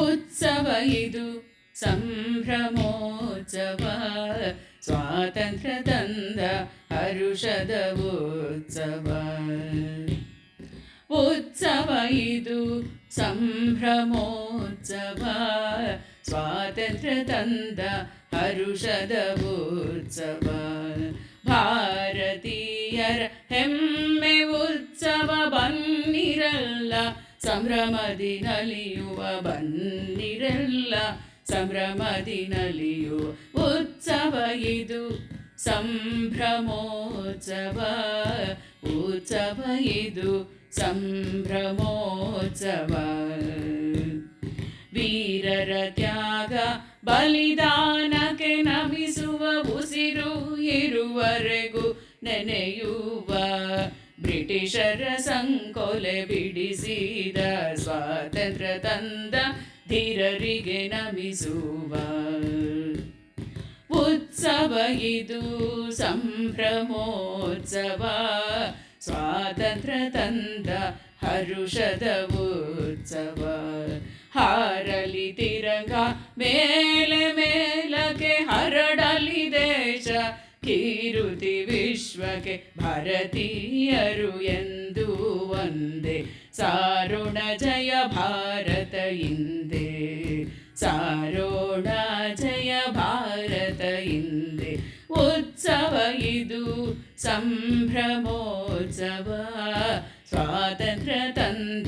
ಉತ್ಸವ ಇದು ಸಂಭ್ರಮೋತ್ಸವ ಸ್ವಾತಂತ್ರ್ಯ ತಂದ ಹರುಷದ ಉತ್ಸವ ಉತ್ಸವ ಇದು ಸಂಭ್ರಮೋತ್ಸವ ಸ್ವಾತಂತ್ರ್ಯ ತಂದ ಹರುಷದ ಉತ್ಸವ ಭಾರತೀಯರ ಹೆಮ್ಮೆ ಉತ್ಸವ ಬನ್ನಿರಲ್ಲ ಸಂಭ್ರಮದಿ ನಲಿಯುವ ಬನ್ನಿರಲ್ಲ ಸಂಭ್ರಮದಿ ನಲಿಯುವ ಉತ್ಸವ ಇದು. ಸಂಭ್ರಮೋತ್ಸವ, ಉತ್ಸವ ಇದು. ಸಂಭ್ರಮೋತ್ಸವ. ವೀರರ ತ್ಯಾಗ, ಬಲಿದಾನಕ್ಕೆ ನಮಿಸುವ ಉಸಿರು ಇರುವರೆಗೂ ನೆನೆಯುವ ಬ್ರಿಟಿಷರ ಸಂಕೊಲೆ ಬಿಡಿಸಿದ ಸ್ವಾತಂತ್ರ್ಯ ತಂದ ಧೀರರಿಗೆ ನಮಿಸುವ ಉತ್ಸವ ಇದು, ಸಂಭ್ರಮೋತ್ಸವ. ಸ್ವಾತಂತ್ರ್ಯ ತಂದ ಹರುಷದ ಉತ್ಸವ. ಹಾರಲಿ ತಿರಂಗ ಮೇಲೆ ವಿಶ್ವಕ್ಕೆ ಭಾರತೀಯರು ಎಂದು ಒಂದೇ. ಸಾರೋಣ ಜಯ ಭಾರತ ಹಿಂದೆ. ಸಾರೋಣ ಜಯ ಭಾರತ ಹಿಂದೆ. ಉತ್ಸವ ಇದು ಸಂಭ್ರಮೋತ್ಸವ. ಸ್ವಾತಂತ್ರ್ಯ ತಂದ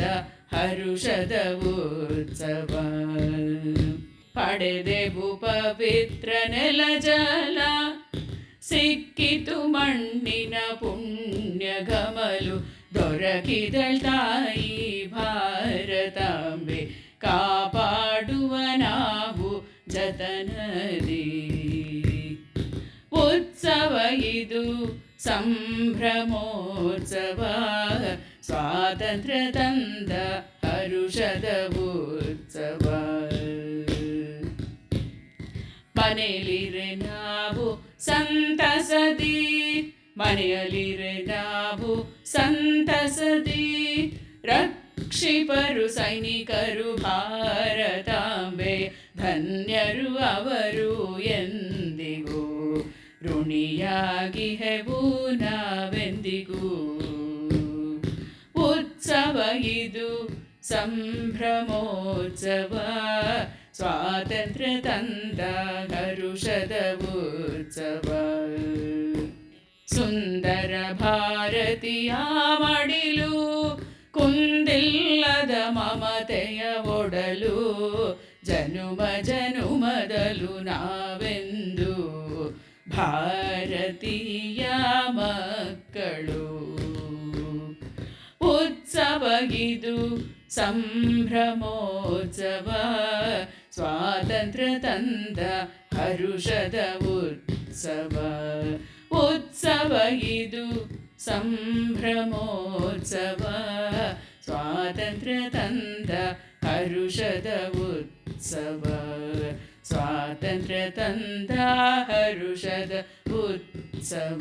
ಹರುಷದ ಉತ್ಸವ. ಪಡೆದೆವು ಪವಿತ್ರ ನೆಲ ಜಲ. ಸಿಕ್ಕಿತು ಮಣ್ಣಿನ ಪುಣ್ಯ ಗಮಲು ದೊರಕಿದಳ್ ತಾಯಿ ಭಾರತಾಂಬೆ. ಕಾಪಾಡುವ ನಾವು ಜತನದಿ. ಉತ್ಸವ ಇದು ಸಂಭ್ರಮೋತ್ಸವ. ಸ್ವಾತಂತ್ರ್ಯ ತಂದ ಹರುಷದ ಉತ್ಸವ. ಮನೆಯಲ್ಲಿರೆ ನಾವು ಸಂತಸದಿ ಮನೆಯಲ್ಲಿರೆ ನಾವು ಸಂತಸದಿ. ರಕ್ಷಿಪರು ಸೈನಿಕರು ಭಾರತಾಂಬೆ, ಧನ್ಯರು ಅವರು ಎಂದಿಗೂ. ಋಣಿಯಾಗಿ ಹೆಬೂ ನಾವೆಂದಿಗೂ. ಉತ್ಸವ ಇದು ಸಂಭ್ರಮೋತ್ಸವ ಸ್ವಾತಂತ್ರ್ಯ ತಂದ ಹರುಷದ ಉತ್ಸವ ಸುಂದರ ಭಾರತೀಯ ಮಡಿಲು ಕುಂದಿಲ್ಲದ ಮಮತೆಯ ಒಡಲು, ಜನುಮ ಜನುಮದಲು ನಾವೆಂದು ಭಾರತೀಯ ಮಕ್ಕಳು. ಉತ್ಸವ ಇದು ಸಂಭ್ರಮೋತ್ಸವ. ಸ್ವಾತಂತ್ರ್ಯ ತಂದ ಹರುಷದ ಉತ್ಸವ. ಉತ್ಸವಗಿದು ಸಂಭ್ರಮೋತ್ಸವ. ಸ್ವಾತಂತ್ರ್ಯ ತಂದ ಹರುಷದ ಉತ್ಸವ. ಸ್ವಾತಂತ್ರ್ಯ ತಂದ ಹರುಷದ ಉತ್ಸವ.